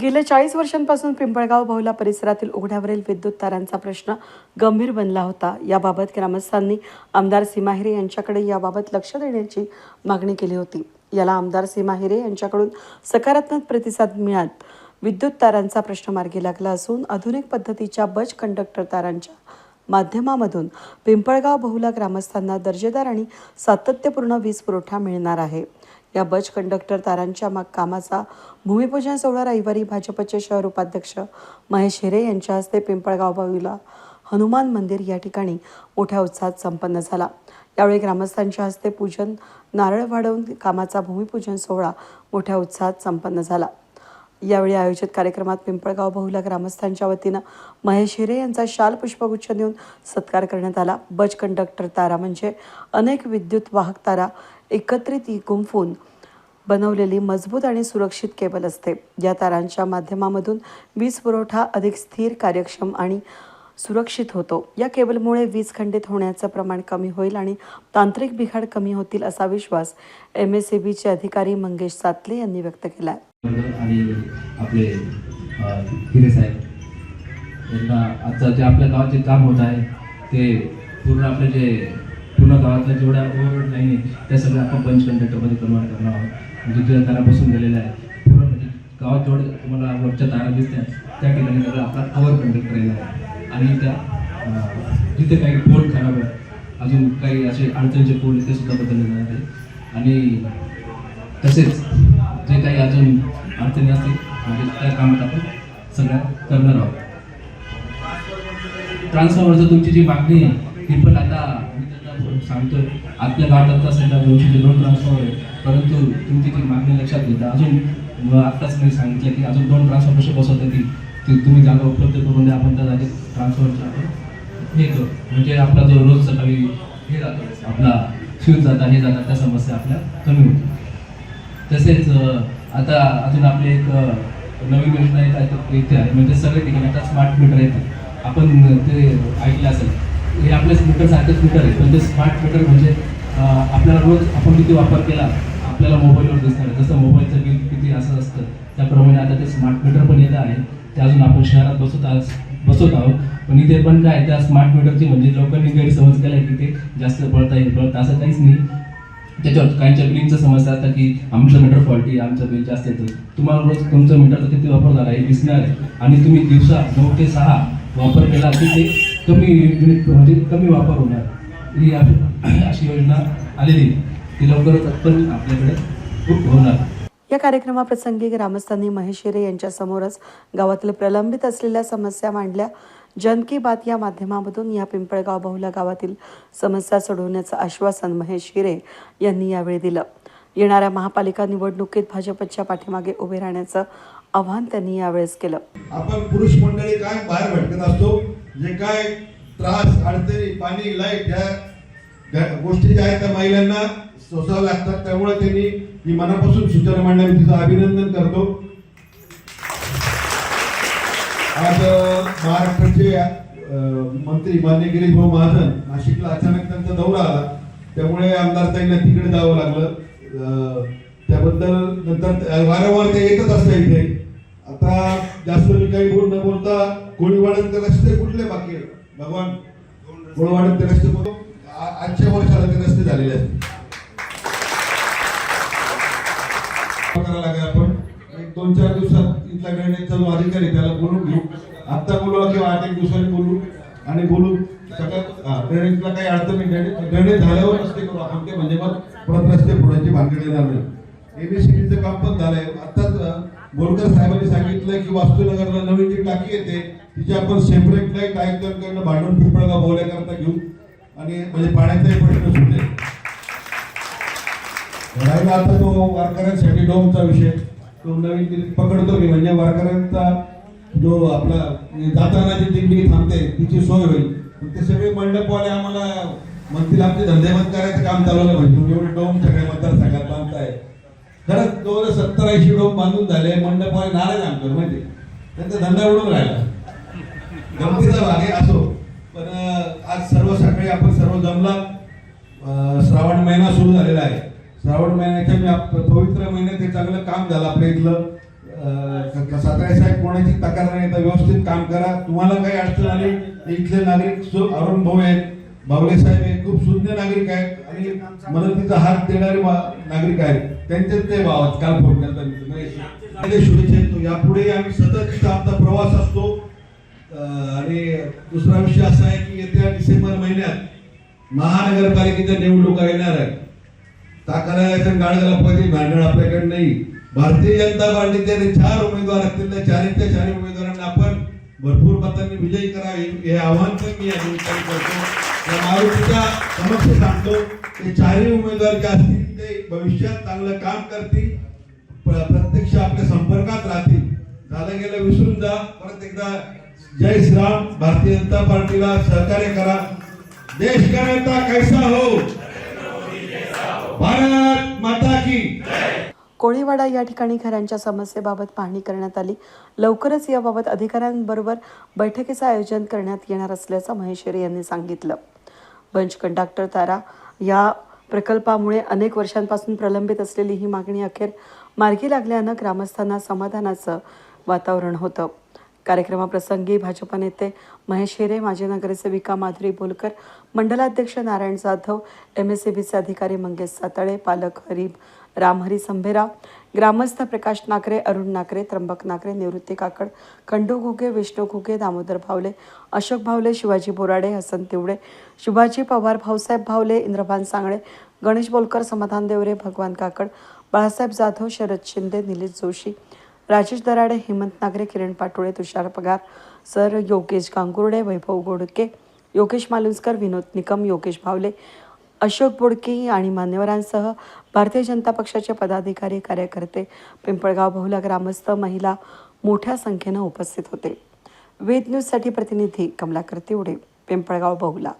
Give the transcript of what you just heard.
गेल्या चाळीस वर्षांपासून पिंपळगाव बहुला परिसरातील उघड्यावरील विद्युत तारांचा प्रश्न गंभीर बनला होता. याबाबत ग्रामस्थांनी आमदार सीमा हिरे यांच्याकडे याबाबत लक्ष देण्याची मागणी केली होती. याला आमदार सीमा हिरे यांच्याकडून सकारात्मक प्रतिसाद मिळत विद्युत तारांचा प्रश्न मार्गी लागला असून आधुनिक पद्धतीच्या बज कंडक्टर तारांच्या माध्यमामधून पिंपळगाव बहुला ग्रामस्थांना दर्जेदार आणि सातत्यपूर्ण वीज पुरवठा मिळणार आहे. या बच कंडक्टर तारांच्या माग कामाचा भूमिपूजन सोहळा रविवारी भाजपचे शहर उपाध्यक्ष महेश हिरे यांच्या हस्ते पिंपळगाव बाजूला हनुमान मंदिर या ठिकाणी मोठ्या उत्साहात संपन्न झाला. यावेळी ग्रामस्थांच्या हस्ते पूजन नारळ वाढवून कामाचा भूमिपूजन सोहळा मोठ्या उत्साहात संपन्न झाला. यावेळी आयोजित कार्यक्रमात पिंपळगाव बहुला ग्रामस्थांच्या वतीनं महेश हिरे यांचा शाल पुष्पगुच्छ देऊन सत्कार करण्यात आला. बज कंडक्टर तारा म्हणजे अनेक विद्युत वाहक तारा एकत्रित गुंफून बनवलेली मजबूत आणि सुरक्षित केबल असते. या तारांच्या माध्यमामधून वीज पुरवठा अधिक स्थिर कार्यक्षम आणि सुरक्षित होतो. या केबलमुळे वीज खंडित होण्याचं प्रमाण कमी होईल आणि तांत्रिक बिघाड कमी होतील असा विश्वास एम एस सी बीचे अधिकारी मंगेश सातले यांनी व्यक्त केला आहे आणि आपले हिरे साहेब. यांना आता जे आपल्या गावात जे काम होत आहे ते पूर्ण आपले जे पूर्ण गावातल्या जेवढ्या ओव्हरलोड नाही त्या सगळ्या आपण पंच कंडक्टरमध्ये कन्वर्ट करणार आहोत. म्हणजे जिथे तारा बसून गेलेल्या आहे पूर्ण म्हणजे गावात जेवढे तुम्हाला वरच्या तारा दिसतात त्या ठिकाणी सगळं आपला कवर कंडक्टर येणार आहे. आणि त्या जिथे काही पोल खराब आहे अजून काही असे अडचणीचे पोल इथे ते सुद्धा बदलले जाणार आहे आणि तसेच जे काही अजून अडचणी असतील म्हणजे त्या कामात आपण सगळ्या करणार आहोत. ट्रान्सफॉर्मरचं तुमची जी मागणी आहे ती पण आता मी त्यांना सांगतोय. आपल्या भारतात सध्या दोनशे दोन ट्रान्सफॉर्मर आहे परंतु तुमची ती मागणी लक्षात घेता. अजून आत्ताच मी सांगितलं की अजून दोन ट्रान्सफॉर्मर कसे बसवता येतील ते तुम्ही जागा उपलब्ध करून द्या. आपण त्या जागेत ट्रान्सफॉर्मरचा आपण हे करू. म्हणजे आपला जो रोज सकाळी हे जातो आपला फ्यूज जाता हे जाता त्या समस्या आपल्या कमी होतील. तसेच आता अजून आपले एक नवीन योजना येत आहे येते आहे. म्हणजे सगळे ठिकाणी आता स्मार्ट मीटर येते आपण ते ऐकलं असेल. हे आपल्या मीटर सारखेच मीटर आहे पण ते स्मार्ट मीटर म्हणजे आपल्याला रोज आपण किती वापर केला आपल्याला मोबाईलवर दिसणार आहे. जसं मोबाईलचं बिल किती असं असतं त्याप्रमाणे आता ते स्मार्ट मीटर पण येत आहे. ते अजून आपण शहरात बसवत आहोत बसवत आहोत. पण इथे पण काय त्या स्मार्ट मीटरची म्हणजे लोकांनी गैरसमज केला की ते जास्त पळता येईल पळत असं काहीच नाही. त्याच्यावर काहींच्या बिलिंगचं समस्या आता की आमचं मीटर फॉल्टी आमचं बिल जास्त येतं तुम्हाला रोज तुमचं मीटरचं किती वापर झाला हे दिसणार आहे. आणि तुम्ही दिवसा नऊ ते सहा वापर केला की ते कमी युनिट म्हणजे कमी वापर होणार. ही अशी योजना आलेली ती लवकरच पण आपल्याकडे होणार. या कार्यक्रमाप्रसंगी ग्रामस्थांनी महेश हिरे यांच्यासमोरच गावातील प्रलंबित असलेल्या समस्या मांडल्या. जन की बात या माध्यमामधून या पिंपळगाव बहुला गावातील समस्या सोडवण्याचं आश्वासन महेश हिरे यांनी यावेळी दिलं. येणाऱ्या महापालिका निवडणुकीत भाजपच्या पाठीमागे उभे राहण्याचं आव्हान त्यांनी यावेळेस केलं. आपण पुरुष मंडळी काय बाहेर भटकत असतो? जे काय त्रास अडचणी पाणी लाइट या गोष्टी ज्या आहेत त्या महिलांना सोसाव्या लागतात. त्यामुळे त्यांनी मी मनापासून सूचना मांडावी. तिचं अभिनंदन करतो. आज महाराष्ट्राचे मंत्री मान्य गिरीश भाऊ महाजन. नाशिकला अचानक त्यांचा दौरा आला. त्यामुळे आमदारताईंना तिकडे जावं लागलं. त्याबद्दल नंतर वारंवार ते येतच असतं इथे. आता जास्त मी काही बोल न बोलता कोळीवाड्याचे रस्ते कुठले बाकी आहेत? वाढत ते रस्ते बघू आजच्या वर्षाला ते रस्ते झालेले आहेत. करायला लागेल आपण. एक दोन चार दिवसात इथला ड्रेनेजचा जो अधिकारी त्याला बोलून घेऊ. आत्ता बोलू किंवा आठ एक दिवसांनी बोलू आणि बोलू. सगळ्यात ड्रेनेजला काही अडचण नाही. ड्रेनेज झाल्यावर रस्ते करू. आपण ते म्हणजे मग परत रस्ते पुण्याची भानगड येणार नाही. एबीसीडीचं काम पण झालंय. आत्ताच बोरकर साहेबांनी सांगितलंय की वास्तुनगरला नवीन जी टाकी येते तिची आपण सेपरेट लाइट आयुक्तांकडनं भांडून पिंपळगाव बोलण्याकरता घेऊ. आणि म्हणजे पाण्याचाही प्रश्न सुटेल राहिला आता तो वारकऱ्यांसाठी डोमचा विषय. तो नवीन दिल्लीत पकडतो मी म्हणजे वारकऱ्यांचा जो आपला म्हणजे जाताना जी दिंडी थांबते तिची सोय होईल. ते सगळे मंडपवाले आम्हाला म्हणतील आमचे धंदे बंद करायचं काम चालवलं म्हणजे एवढे डोम सगळ्या मतदारसंघात बांधताय. खरंच दोन सत्तर ऐंशी डोम बांधून झाले मंडपवाले नाराज आमच्यावर माहिती त्यांचा धंदा उडून राहिला. गमतीचा भाग आहे असो. पण आज सर्व सकाळी आपण सर्व जमला. श्रावण महिना सुरू झालेला आहे. श्रावण महिन्याच्या मी पवित्र महिन्यात हे चांगलं काम झालं आपल्या इथलं. सातारे साहेब कोणाची तक्रार नाही तर व्यवस्थित काम करा. तुम्हाला काही अडचण आली इथले नागरिक अरुण भाऊ आहेत. बावले साहेब हे खूप सुज्ञ नागरिक आहेत आणि मदतीचा हात देणारे नागरिक आहेत. त्यांचे ते भावात काल फोन केला महेश शुभेच्छा येतो यापुढे आम्ही सतत तिथं आमचा प्रवास असतो. आणि दुसरा विषय असा आहे की येत्या डिसेंबर महिन्यात महानगरपालिकेच्या निवडणुका येणार आहेत. ताकालायचं गाडगाला पाहिजे भांडण आपल्याकडे नाही. भारतीय जनता पार्टीचे चार उमेदवार असतील त्या चारीच्या चारही उमेदवारांना आपण भरपूर मतांनी विजयी करावे हे आव्हान पण मी या निमित्ताने करतो. या मारुतीच्या समक्ष सांगतो ते चारही उमेदवार जे असतील ते भविष्यात चांगलं काम करतील. प्रत्यक्ष आपल्या संपर्कात राहतील. झालं गेलं विसरून जा. परत एकदा जय श्रीराम. भारतीय जनता पार्टीला सहकार्य करा. देश का नेता कैसा हो? भारत माता की कोळीवाडा या ठिकाणी घरांच्या समस्येबाबत पाहणी करण्यात आली. लवकरच याबाबत अधिकाऱ्यांबरोबर बैठकीचं आयोजन करण्यात येणार असल्याचं महेश्वरी यांनी सांगितलं. बंच कंडक्टर तारा या प्रकल्पामुळे अनेक वर्षांपासून प्रलंबित असलेली ही मागणी अखेर मार्गी लागल्यानं ग्रामस्थांना समाधानाचं वातावरण होतं. कार्यक्रमाप्रसंगी भाजप नेते महेश हिरे माजी नगरसेविका Madhuri Bolkar मंडलाध्यक्ष Narayan Jadhav M S C बीचे अधिकारी मंगेश सातळे पालक हरीब रामहरी संभेरा ग्रामस्थ प्रकाश नाकरे अरुण नाकरे त्र्यंबक नाकरे निवृत्ती काकड खंडू घुगे विष्णू घुगे दामोदर भावले अशोक भावले शिवाजी बोराडे हसन तिवडे शिवाजी पवार भाऊसाहेब भावले इंद्रभान सांगळे गणेश बोलकर समाधान देवरे भगवान काकड बाळासाहेब जाधव शरद शिंदे निलेश जोशी राजेश दराडे हेमंत नागरे किरण पाटोळे तुषार पगार सर योगेश गांगुर्डे वैभव गोडके योगेश मालुसकर विनोद निकम योगेश भावले अशोक बोडके आणि मान्यवरांसह भारतीय जनता पक्षाचे पदाधिकारी कार्यकर्ते पिंपळगाव बहुला ग्रामस्थ महिला मोठ्या संख्येनं उपस्थित होते. वेद न्यूजसाठी प्रतिनिधी कमलाकर तिवडे पिंपळगाव बहुला.